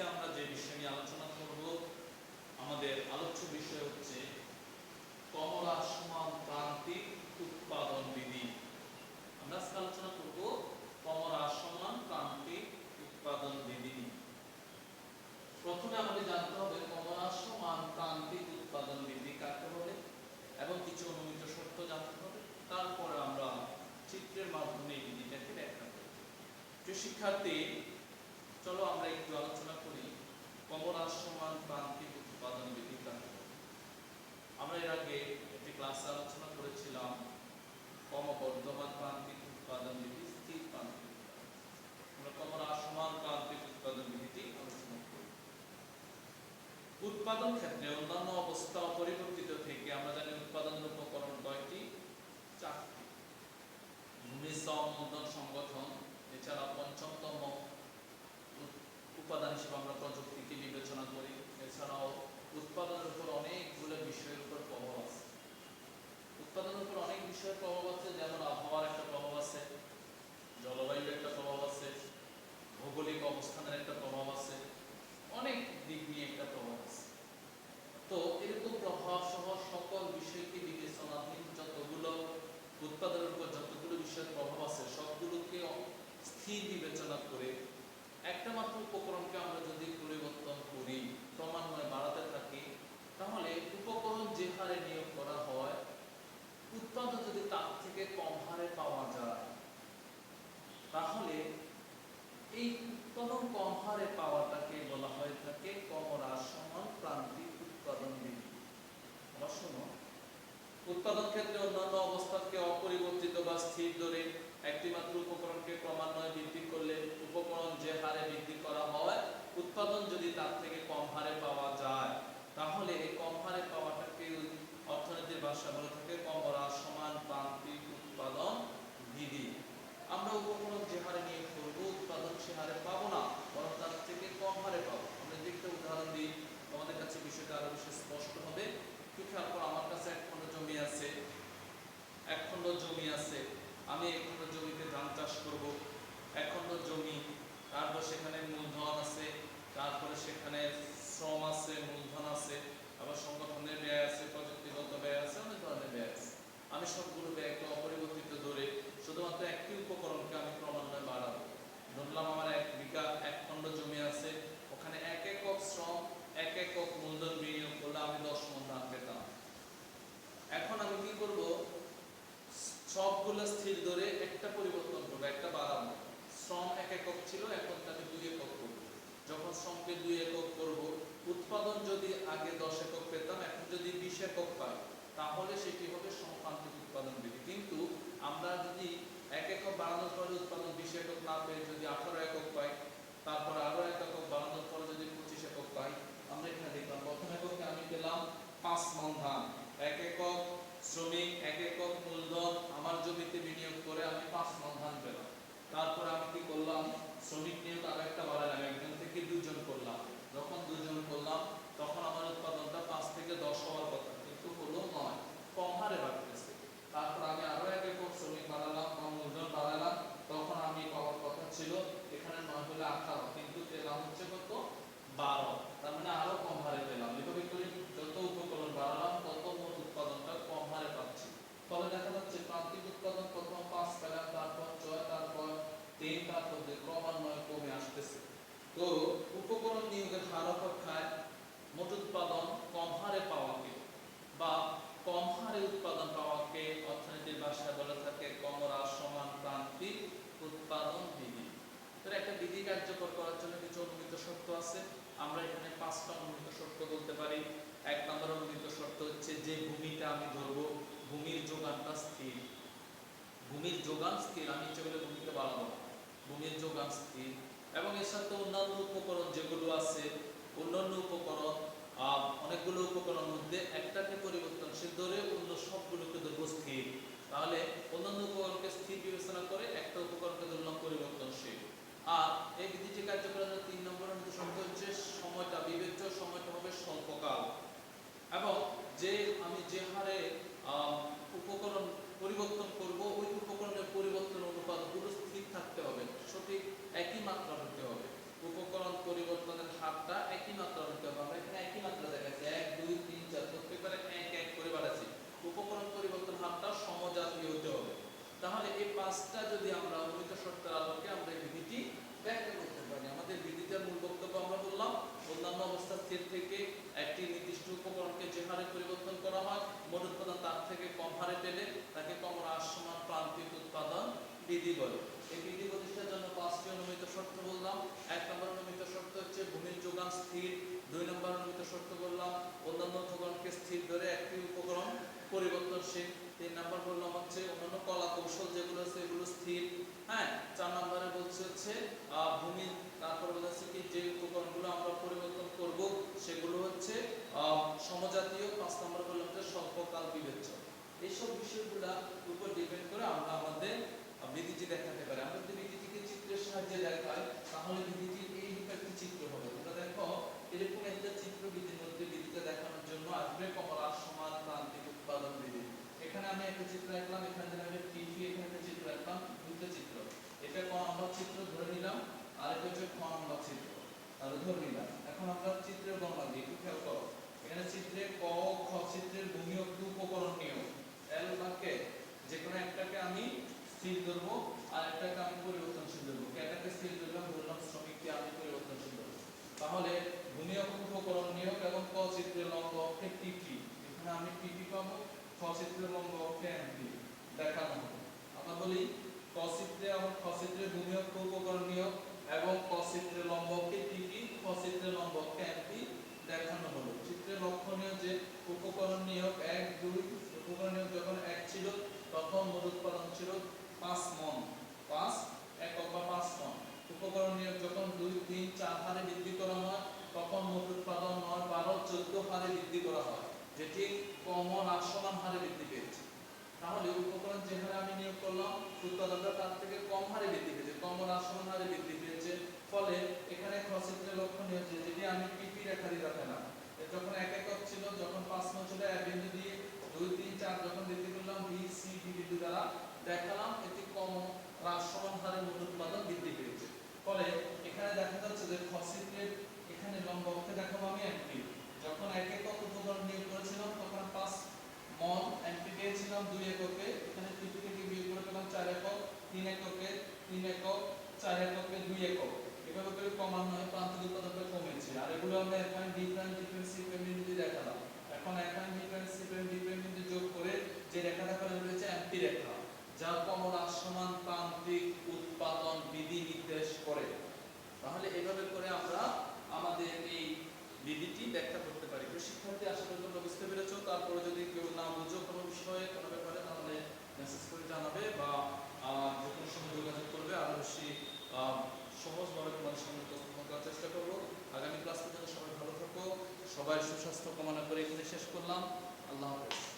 আজকে আমরা যে বিষয় নিয়ে আলোচনা করব, আমাদের আলোচ্য বিষয় হচ্ছে কমলা সমান প্রান্তিক উৎপাদন বিধি। আমরা আজকে আলোচনা করব কমলা সমান প্রান্তিক উৎপাদন বিধি প্রথমে আমাদের জানতে হবে কমলা সমান প্রান্তিক উৎপাদন বিধি কাকে বলে এবং কিছু অনুমিত শর্ত জানতে হবে। তারপরে আমরা চিত্রের মাধ্যমে এই বিধিটাকে ব্যাখ্যা করব। শিক্ষার্থী চলো আমরা একটু আলোচনা করি কমলা সমান প্রান্তিক উৎপাদন বিধি আমরা এর আগে একটি ক্লাসে আলোচনা করেছিলাম, ক্রমবর্ধমান প্রান্তিক উৎপাদন বিধি, স্থির প্রান্তিক উৎপাদন। উৎপাদন উৎপাদন ক্ষেত্রে অন্যান্য অবস্থা অপরিবর্তিত থেকে আমরা জানি উৎপাদনের উপকরণ কয়টি? চারটি। ভূমি সংগঠন, এছাড়া পঞ্চমতম উপাদান হিসেবে আমরা প্রযুক্তিকে বিবেচনা করি। এছাড়াও উৎপাদনের উপর অনেকগুলো বিষয়ের উপর প্রভাব আছে উৎপাদনের উপর অনেক বিষয়ের প্রভাব আছে যেমন আবহাওয়ার একটা প্রভাব আছে জলবায়ুর একটা প্রভাব আছে ভৌগোলিক অবস্থানের একটা প্রভাব আছে অনেক দিক নিয়ে একটা প্রভাব আছে তো এরকম প্রভাব সহ সকল বিষয়কে বিবেচনাধীন যতগুলো উৎপাদনের উপর যতগুলো বিষয়ের প্রভাব আছে সবগুলোকে স্থির বিবেচনা করে একটা মাত্র উপকরণকে আমরা যদি পরিবর্তন করি ক্রমান্বয়ে বাড়াতে থাকি তাহলে উপকরণ যে হারে নিয়োগ করা হয় উৎপাদন যদি তার থেকে কম হারে পাওয়া যায় তাহলে এই উৎপাদন কম হারে পাওয়াটাকে বলা হয়ে থাকে কমরা সমান প্রান্তিক উৎপাদন বিধি আবার শোনো উৎপাদন ক্ষেত্রে অন্যান্য অবস্থাকে অপরিবর্তিত বা স্থির ধরে একটিমাত্র উপকরণকে ক্রমান্বয়ে বৃদ্ধি করলে উপকরণ যে হারে বৃদ্ধি করা হয়, উৎপাদন যদি তার থেকে কম হারে পাওয়া যায়, তাহলে এই কম হারে পাওয়াটাকে অর্থনীতির ভাষা বলে থাকে কমরা সমান প্রান্তিক উৎপাদন বিধি। আমরা উপকরণ যে হারে নিয়ে করব উৎপাদন সে হারে পাবো না বরং তার থেকে কম হারে পাবো আমরা যদি একটা উদাহরণ দিই আমাদের কাছে বিষয়টা আরও বেশি স্পষ্ট হবে কি খেয়াল করো আমার কাছে এক খণ্ড জমি আছে এক খণ্ড জমি আছে আমি এক খণ্ড জমিতে ধান চাষ করব এক খণ্ড জমি তারপর সেখানে মূলধন আছে তারপরে সেখানে শ্রম আছে মূলধন আছে আবার সংগঠনের ব্যয় আছে প্রযুক্তিগত ব্যয় আছে অনেক ধরনের ব্যয় আছে আমি সবগুলো ব্যয়কে অপরিবর্তিত ধরে শুধুমাত্র একটি উপকরণকে আমি ক্রমান্বয়ে বাড়াবো ধরলাম আমার এক বিঘা এক খণ্ড জমি আছে ওখানে এক একক শ্রম এক একক মূলধন বিনিয়োগ করলে আমি দশ মন ধান পেতাম এখন আমি কি করব সবগুলো স্থির ধরে একটা পরিবর্তন করব, একটা বাড়াবো। শ্রম এক একক ছিল, এখন তাকে দুই একক করব। যখন শ্রমকে দুই একক করব, উৎপাদন যদি আগে দশ একক পেতাম, এখন যদি বিশ একক পাই, তাহলে সেটি হবে সংক্রান্তিক উৎপাদন বিধি। কিন্তু আমরা যদি এক একক বাড়ানোর পরে উৎপাদন বিশ একক না পেয়ে যদি আঠারো একক পাই, তারপর আরও এক একক বাড়ানোর পরে যদি পঁচিশ একক পাই, আমরা এখানে দেখলাম, প্রথম এককে আমি পেলাম পাঁচ মন ধান। এক একক শ্রমিক, এক একক জমিতে বিনিয়োগ করে আমি পাঁচ মন ধান পেলাম। তারপর আমি কি করলাম? শ্রমিক নিয়োগ আরও একটা বাড়ালাম, একজন থেকে দুজন করলাম। যখন দুজন করলাম, তখন আমার উৎপাদনটা পাঁচ থেকে দশ হওয়ার কথা, কিন্তু হলো নয়, কম হারে বাড়তেছে। তারপর আমি আরও এক একক শ্রমিক বাড়ালাম বা মূলধন বাড়ালাম তখন আমি পাওয়ার কথা ছিল এখানে নয় হলে আঠারো কিন্তু পেলাম হচ্ছে কত বারো তার মানে আরও কম হারে পেলাম এভাবে করে যত উপকরণ বাড়ালাম তত মোট উৎপাদনটা কম হারে পাচ্ছি ফলে দেখা যাচ্ছে প্রান্তিক উৎপাদন প্রথম পাঁচ পেলাম তারপর ছয় তারপর তিন তারপর দুই ক্রমান্বয়ে কমে আসতেছে তো উপকরণ নিয়োগের হার অপেক্ষায় মোট উৎপাদন কম হারে পাওয়াকে বা কম হারে উৎপাদন পাওয়াকে অর্থনীতির ভাষায় বলে থাকে কমরা সমান প্রান্তিক উৎপাদন বিধি। তাহলে একটা বিধি কার্যকর করার জন্য কিছু অনুমিত শর্ত আছে। আমরা এখানে পাঁচটা অনুমিত শর্ত বলতে পারি। এক নম্বর অনুমিত শর্ত হচ্ছে যে ভূমিটা আমি ধরবো, ভূমির যোগানটা স্থির। ভূমির যোগান স্থির, আমি ইচ্ছে করলে ভূমিকে বাড়াবো। ভূমির যোগান স্থির। এবং এর সাথে অন্যান্য উপকরণ যেগুলো আছে, অন্যান্য উপকরণ অনেকগুলো উপকরণ মধ্যে একটাকে পরিবর্তনশীল ধরে অন্য সবগুলোকে ধরবো স্থির তাহলে অন্যান্য উপকরণকে স্থির বিবেচনা করে একটা উপকরণকে ধরলাম পরিবর্তনশীল। আর এই বিধিটি কার্যক্রমের তিন নম্বরের মধ্যে সম্পর্কে সময়টা বিবেচ্য খাবারে পেলে তাকে কমর আসমান প্রান্তিক উৎপাদন বিধি বলে। এই বিধি প্রতিষ্ঠার জন্য পাঁচটি অনুমিত শর্ত বললাম। এক নম্বর অনুমিত শর্ত হচ্ছে ভূমির যোগান স্থির। দুই নম্বর অনুমিত শর্ত বললাম, অন্যান্য উপকরণকে স্থির ধরে একটি উপকরণ পরিবর্তনশীল। তিন নম্বর বললাম হচ্ছে অন্যান্য কলা কৌশল যেগুলো আছে এগুলো স্থির। হ্যাঁ চার নম্বরে বলছে হচ্ছে ভূমি, তারপর বলেছে কি যে উপকরণগুলো আমরা পরিবর্তন করব সেগুলো হচ্ছে সমজাতীয়। পাঁচ নম্বর বললাম হচ্ছে স্বল্পকাল বিবেচনা এইসব বিষয়গুলা উপর ডিপেন্ড করে আমরা আমাদের বিধিটি দেখাতে পারি। আমরা যদি বিধিটিকে চিত্রের সাহায্যে দেখাই, তাহলে বিধিটি এইরকম একটি চিত্র হবে। তোমরা দেখো, এরকম একটা চিত্র বিধির মধ্যে বিধিটা দেখানোর জন্য আসবে কমলা, সমান প্রান্তিক উৎপাদন বিধি। এখানে আমি একটা চিত্র আঁকলাম, এখানে একটা টিভি এখানে একটা চিত্র আঁকলাম, দুটো চিত্র। এটা ক নম্বর চিত্র, ধরে নিলাম, আর এটা হচ্ছে খ নম্বর চিত্র। তাহলে ধরে নিলাম, এখন আমরা চিত্রের গণনা দিই একটু খেয়াল করো। এখানে চিত্রে ক, খ চিত্রের ভূমি উপকরণ নিয়ম। এল বাক্যে যে কোনো একটাকে আমি স্থির ধরবো আর একটাকে আমি পরিবর্তনশীল ধরবো। একটাকে স্থির ধরলাম ধরলাম শ্রমিককে আমি পরিবর্তনশীল ধরবো। তাহলে ভূমি ও উপকরণ নিয়োগ এবং ক চিত্রের লম্ব অক্ষে টিপি এখানে আমি টিপি পাবো, খ চিত্রের লম্ব অক্ষে এমপি দেখানো হবে। আমরা বলি ক চিত্রে আমার খ চিত্রে ভূমি ও উপকরণ নিয়োগ এবং ক চিত্রের লম্ব অক্ষে টিপি খ চিত্রের লম্ব অক্ষে এমপি দেখানো হলো চিত্রে লক্ষণীয় যে উপকরণ নিয়োগ এক দুই উপকরণ নিয়োগ যখন এক ছিল তখন মোট উৎপাদন ছিল পাঁচ মন পাঁচ একক বা পাঁচ মন উপকরণ নিয়োগ যখন দুই তিন চার হারে বৃদ্ধি করা হয় তখন মোট উৎপাদন নয় বারো চোদ্দ হারে বৃদ্ধি করা হয় যেটি কমন আর সমান হারে বৃদ্ধি পেয়েছে। তাহলে উপকরণ যে হারে আমি নিয়োগ করলাম উৎপাদনটা তার থেকে কম হারে বৃদ্ধি পেয়েছে কমন আর সমান হারে বৃদ্ধি পেয়েছে। ফলে এখানে ক্ষচিত্রে লক্ষণীয় যে যদি আমি পিপি রেখা দিয়ে দেখালাম। যখন এক একক ছিল, যখন পাঁচ মন ছিল এক বিন্দু দিয়ে দুই, তিন, চার যখন বৃদ্ধি করলাম, বি, সি, ডি বিন্দু দ্বারা দেখালাম, এটি কম হ্রাস সমান হারে মোট উৎপাদন বৃদ্ধি পেয়েছে। ফলে এখানে দেখা যাচ্ছে যে ক্ষচিত্রের এখানে লম্ব অক্ষে দেখাবো আমি এমপি যখন এক একক উপকরণ নিয়োগ করেছিলাম, তখন পাঁচ মন এমপি পেয়েছিলাম দুই এককে। এখানে পিপি থেকে বিয়োগ করে পেলাম চার একক, তিন এককে, তিন একক, চার এককে, দুই একক। এভাবে করে কমানো হয় প্রান্তিক উৎপাদনটা কমেছে। আর এগুলো আমরা এখানে ডিফারেন্ট সহজভাবে তোমাদের সামনে উপস্থাপন করার চেষ্টা করব। আগামী ক্লাস পর্যন্ত সবাই ভালো থাকো। সবাই সুস্বাস্থ্য কামনা করে এখানে শেষ করলাম। আল্লাহ হাফেজ।